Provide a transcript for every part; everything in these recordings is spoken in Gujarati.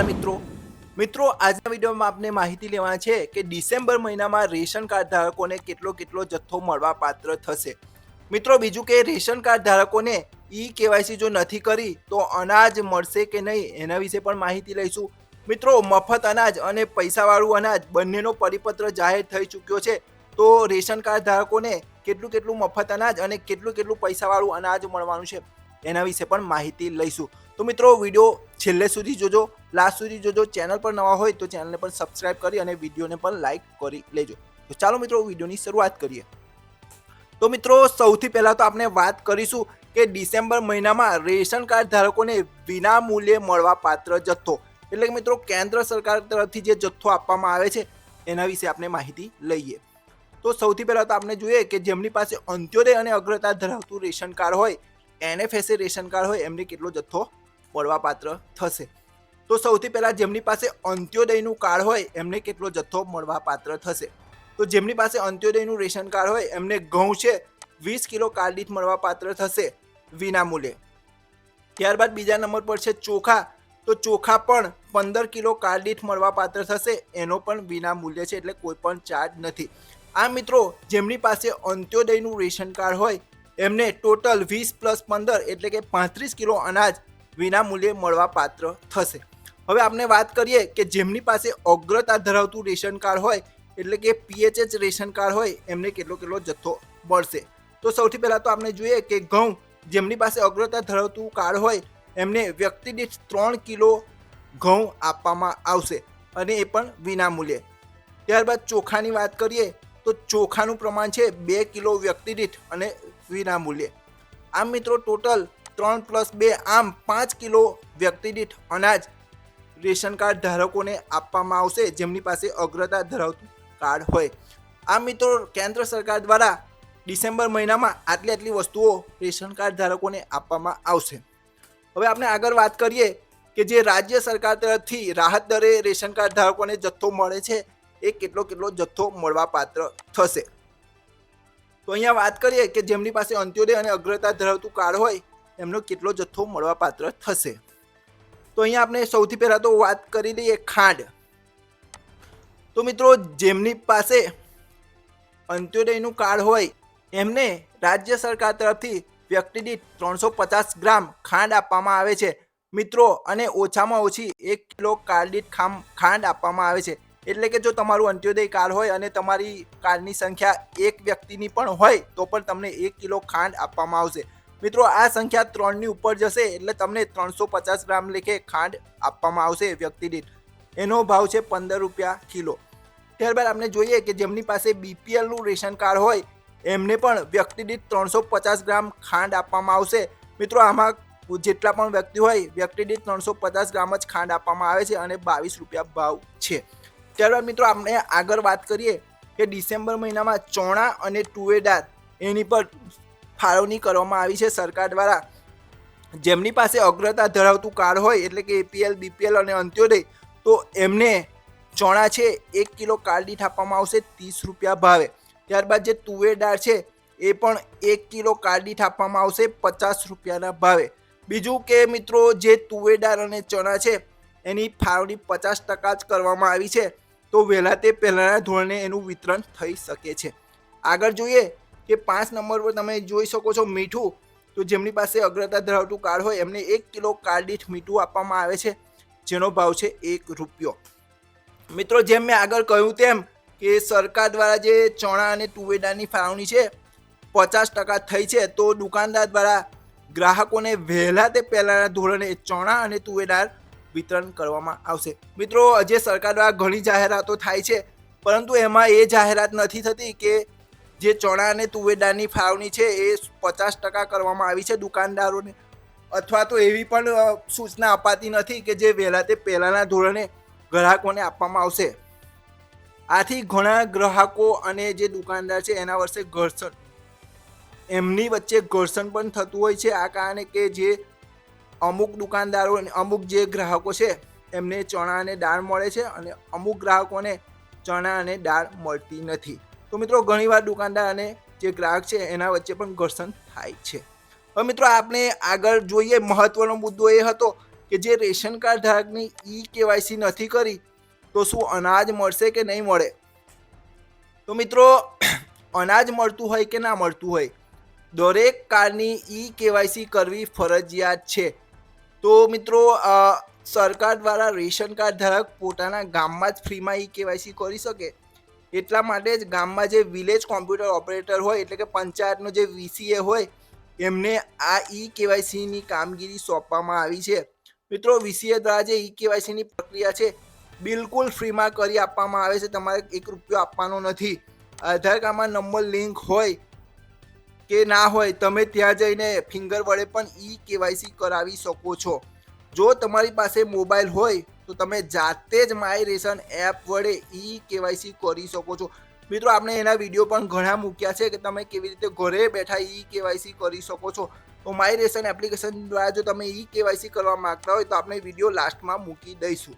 નમસ્કાર મિત્રો. મિત્રો, આજના વિડીયોમાં આપને માહિતી લેવાના છે કે ડિસેમ્બર મહિનામાં રેશન કાર્ડ ધારકોને કેટલો કેટલો જથ્થો મળવા પાત્ર થશે. મિત્રો, બીજું કે રેશન કાર્ડ ધારકોને ઈ કેવાયસી જો નથી કરી, તો અનાજ મળશે કે નહીં એના વિશે પણ માહિતી લઈશું. મિત્રો, મફત અનાજ અને પૈસાવાળું અનાજ બંનેનો પરિપત્ર જાહેર થઈ ચૂક્યો છે. તો રેશન કાર્ડ ધારકોને કેટલું કેટલું મફત અનાજ અને કેટલું કેટલું પૈસાવાળું અનાજ મળવાનું છે? એના વિશે પણ માહિતી લઈશું. તો મિત્રો, વીડિયો છેલ્લે સુધી જોજો, લાસ્ટ સુધી જોજો, ચેનલ પર નવા હોય તો ચેનલને પણ સબસ્ક્રાઇબ કરી અને વિડીયોને પણ લાઈક કરી લેજો. તો ચાલો મિત્રો, વિડીયોની શરૂઆત કરીએ. તો મિત્રો, સૌથી પહેલાં તો આપણે વાત કરીશું કે ડિસેમ્બર મહિનામાં રેશન કાર્ડ ધારકોને વિના મૂલ્યે મળવા પાત્ર જથ્થો. એટલે કે મિત્રો, કેન્દ્ર સરકાર તરફથી જે જથ્થો આપવામાં આવે છે, એના વિશે આપણે માહિતી લઈએ. તો સૌથી પહેલાં તો આપણે જોઈએ કે જેમની પાસે અંત્યોદય અને અગ્રતા ધરાવતું રેશન કાર્ડ હોય એનએફએસએ રેશન કાર્ડ હોય, એમને કેટલો જથ્થો મળવાપાત્ર થશે. તો સૌથી પહેલાં જેમની પાસે અંત્યોદયનું કાર્ડ હોય, એમને કેટલો જથ્થો મળવાપાત્ર થશે. તો જેમની પાસે અંત્યોદયનું રેશન કાર્ડ હોય, એમને ઘઉં છે વીસ કિલો કાર્ડ દીઠ મળવાપાત્ર થશે વિનામૂલ્યે. ત્યારબાદ બીજા નંબર પર છે ચોખા. તો ચોખા પણ પંદર કિલો કાર્ડ દીઠ મળવાપાત્ર થશે, એનો પણ વિનામૂલ્ય છે, એટલે કોઈ પણ ચાર્જ નથી. આ મિત્રો, જેમની પાસે અંત્યોદયનું રેશન કાર્ડ હોય એમને ટોટલ વીસ પ્લસ પંદર એટલે કે પાંત્રીસ કિલો અનાજ વિના મૂલ્યે મળવા પાત્ર થશે. હવે આપણે વાત કરીએ કે જેમની પાસે અગ્રતા ધરાવતું રેશન કાર્ડ હોય, એટલે કે પીએચએચ રેશન કાર્ડ હોય, એમને કેટલો કેટલો જથ્થો મળશે. તો સૌથી પહેલાં તો આપણે જોઈએ કે ઘઉં જેમની પાસે અગ્રતા ધરાવતું કાર્ડ હોય, એમને વ્યક્તિ દીઠ ત્રણ કિલો ઘઉં આપવામાં આવશે અને એ પણ વિના મૂલ્યે. ત્યારબાદ ચોખાની વાત કરીએ, તો ચોખાનું પ્રમાણ છે બે કિલો વ્યક્તિ દીઠ અને વિના મૂલ્યે. આમ મિત્રો ટોટલ ત્રણ પ્લસ બે, આમ પાંચ કિલો વ્યક્તિ દીઠ અનાજ રેશન કાર્ડ ધારકોને આપવામાં આવશે, જેમની પાસે અગ્રતા ધરાવતું કાર્ડ હોય. આ મિત્રો, કેન્દ્ર સરકાર દ્વારા ડિસેમ્બર મહિનામાં આટલી આટલી વસ્તુઓ રેશન કાર્ડ ધારકોને આપવામાં આવશે. હવે આપણે આગળ વાત કરીએ કે જે રાજ્ય સરકાર તરફથી રાહત દરે રેશન કાર્ડ ધારકોને જથ્થો મળે છે, એ કેટલો કેટલો જથ્થો મળવા પાત્ર થશે. તો અહીંયા વાત કરીએ કે જેમની પાસે અંત્યોદય અને અગ્રતા ધરાવતું કાર્ડ હોય, એમનો કેટલો જથ્થો મળવાપાત્ર થશે? તો અહીંયા આપણે સૌથી પહેલાં તો વાત કરી લઈએ ખાંડ. તો મિત્રો, જેમની પાસે અંત્યોદયનું કાર્ડ હોય, એમને રાજ્ય સરકાર તરફથી વ્યક્તિ દીઠ ત્રણસો પચાસ ગ્રામ ખાંડ આપવામાં આવે છે. મિત્રો, અને ઓછામાં ઓછી એક કિલો કાર્ડ દીઠ ખાંડ આપવામાં આવે છે. એટલે કે જો તમારું અંત્યોદય કાર્ડ હોય અને તમારી કાર્ડની સંખ્યા એક વ્યક્તિની પણ હોય, તો પણ તમને એક કિલો ખાંડ આપવામાં આવશે. મિત્રો, આ સંખ્યા ત્રણની ઉપર જશે એટલે તમને ત્રણસો પચાસ ગ્રામ લેખે ખાંડ આપવામાં આવશે વ્યક્તિ દીઠ એનો ભાવ છે પંદર રૂપિયા કિલો. ત્યારબાદ આપણે જોઈએ કે જેમની પાસે બીપીએલનું રેશન કાર્ડ હોય, એમને પણ વ્યક્તિ દીઠ ત્રણસો પચાસ ગ્રામ ખાંડ આપવામાં આવશે. મિત્રો, આમાં જેટલા પણ વ્યક્તિ હોય વ્યક્તિ દીઠ ત્રણસો પચાસ ગ્રામ જ ખાંડ આપવામાં આવે છે અને બાવીસ રૂપિયા ભાવ છે. ત્યારબાદ મિત્રો આપણે આગળ વાત કરીએ કે ડિસેમ્બર મહિનામાં ચોણા અને તુવેદાર એની પર ફાળવણી કરવામાં આવી છે સરકાર દ્વારા. જેમની પાસે અગ્રતા ધરાવતું કાર્ડ હોય એટલે કે એપીએલ, બીપીએલ અને અંત્યોદય, તો એમને ચોણા છે એક કિલો કાર્ડ દીઠ આપવામાં આવશે ત્રીસ રૂપિયા ભાવે. ત્યારબાદ જે તુવેદાર છે એ પણ એક કિલો કાર્ડ દીઠ આપવામાં આવશે પચાસ રૂપિયાના ભાવે. બીજું કે મિત્રો જે તુવેદાર અને ચણા છે એની ફાળવણી પચાસ ટકા જ કરવામાં આવી છે. તો વહેલા તે પહેલાંના ધોરણે એનું વિતરણ થઈ શકે છે. આગળ જોઈએ કે પાંચ નંબર પર તમે જોઈ શકો છો મીઠું. તો જેમની પાસે અગ્રતા ધરાવતું કાર્ડ હોય એમને એક કિલો કાર્ડ દીઠ મીઠું આપવામાં આવે છે, જેનો ભાવ છે એક રૂપિયો. મિત્રો, જેમ મેં આગળ કહ્યું તેમ કે સરકાર દ્વારા જે ચણા અને તુવેદારની ફાળવણી છે, પચાસ ટકા થઈ છે, તો દુકાનદાર દ્વારા ગ્રાહકોને વહેલા તે પહેલાંના ધોરણે ચણા અને તુવેદાર વિતરણ કરવામાં આવશે. મિત્રો, જે સરકાર દ્વારા ઘણી જાહેરાતો થાય છે, પરંતુ એમાં એ જાહેરાત નથી થતી કે જે ચણા અને તુવેદારની ફાળવણી છે, એ પચાસ ટકા કરવામાં આવી છે દુકાનદારોને. અથવા તો એવી પણ સૂચના અપાતી નથી કે જે વહેલા તે પહેલાંના ધોરણે ગ્રાહકોને આપવામાં આવશે. આથી ઘણા ગ્રાહકો અને જે દુકાનદાર છે, એના વર્ષે ઘર્ષણ. એમની વચ્ચે ઘર્ષણ પણ થતું હોય છે, આ કારણે કે જે અમુક દુકાનદારો અમુક જે ગ્રાહકો છે, એમને ચણા અને દાળ મળે છે અને અમુક ગ્રાહકોને ચણા અને દાળ મળતી નથી. તો મિત્રો, ઘણીવાર દુકાનદાર અને જે ગ્રાહક છે, એના વચ્ચે પણ ઘર્ષણ થાય છે. હવે મિત્રો, આપણે આગળ જોઈએ. મહત્વનો મુદ્દો એ હતો કે જે રેશન કાર્ડ ધારકની ઈ કેવાયસી નથી કરી, તો શું અનાજ મળશે કે નહીં મળે? તો મિત્રો, અનાજ મળતું હોય કે ના મળતું હોય, દરેક કાર્ડની ઈ કેવાયસી કરવી ફરજિયાત છે. તો મિત્રો સરકાર દ્વારા રેશન કાર્ડ ધારક પોતાના ગામમાં જ ફ્રીમાં ઈ કેવાયસી કરી શકે. એટલા માટે જ ગામમાં જે વિલેજ કોમ્પ્યુટર ઓપરેટર હોય, એટલે કે પંચાયતનો જે વીસીએ હોય, એમને આ ઈ કેવાયસીની કામગીરી સોંપવામાં આવી છે. મિત્રો વીસીએ દ્વારા જે ઈ કેવાયસીની પ્રક્રિયા છે, બિલકુલ ફ્રીમાં કરી આપવામાં આવે છે. તમારે એક રૂપિયો આપવાનો નથી. આધાર કાર્ડમાં નંબર લિંક હોય કે ના હોય, તમે ત્યાં જઈને ફિંગર વડે પણ ઈ કેવાયસી કરાવી શકો છો. જો તમારી પાસે મોબાઈલ હોય, તો તમે જાતે જ માય રેશન એપ વડે ઈ કેવાયસી કરી શકો છો. મિત્રો, આપણે એના વીડિયો પણ ઘણા મૂક્યા છે કે તમે કેવી રીતે ઘરે બેઠા ઈ કેવાયસી કરી શકો છો. તો માય રેશન એપ્લિકેશન દ્વારા જો તમે ઈ કેવાયસી કરવા માંગતા હોય, તો આપણે વીડિયો લાસ્ટમાં મૂકી દઈશું.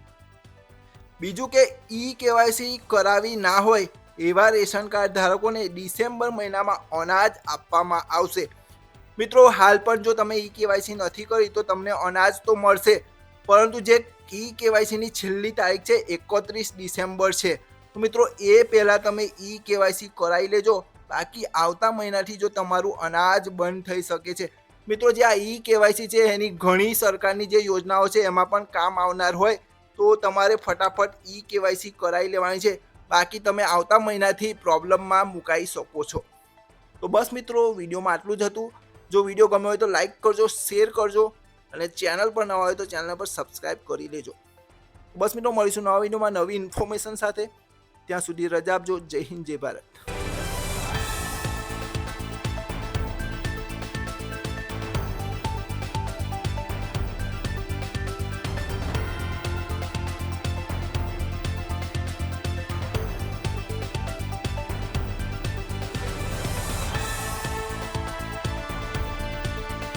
બીજું કે ઈ કેવાયસી કરાવી ના હોય એવા રેશન કાર્ડ ધારકોને ડિસેમ્બર મહિનામાં અનાજ આપવામાં આવશે. મિત્રો, હાલ પણ જો તમે ઈ કેવાયસી નથી કરી, તો તમને અનાજ તો મળશે. પરંતુ જે ઈ કેવાયસીની છેલ્લી તારીખ છે, એકત્રીસ ડિસેમ્બર છે. તો મિત્રો, એ પહેલાં તમે ઈ કેવાયસી કરાવી લેજો. બાકી આવતા મહિનાથી જો તમારું અનાજ બંધ થઈ શકે છે. મિત્રો, જે આ ઈ કેવાયસી છે, એની ઘણી સરકારની જે યોજનાઓ છે, એમાં પણ કામ આવનાર હોય, તો તમારે ફટાફટ ઈ કેવાયસી કરાવી લેવાની છે. બાકી તમે આવતા મહિનાથી પ્રોબ્લેમમાં મુકાઈ શકો છો. તો બસ મિત્રો, વિડીયોમાં આટલું જ હતું. જો વીડિયો ગમ્યો હોય તો લાઈક કરજો, શેર કરજો અને ચેનલ પર નવા હોય તો ચેનલ પર સબસ્ક્રાઈબ કરી લેજો. બસ મિત્રો, મળીશું નવા વિડીયોમાં નવી ઇન્ફોર્મેશન સાથે. ત્યાં સુધી રજા આપજો. જય હિન્દ, જય ભારત.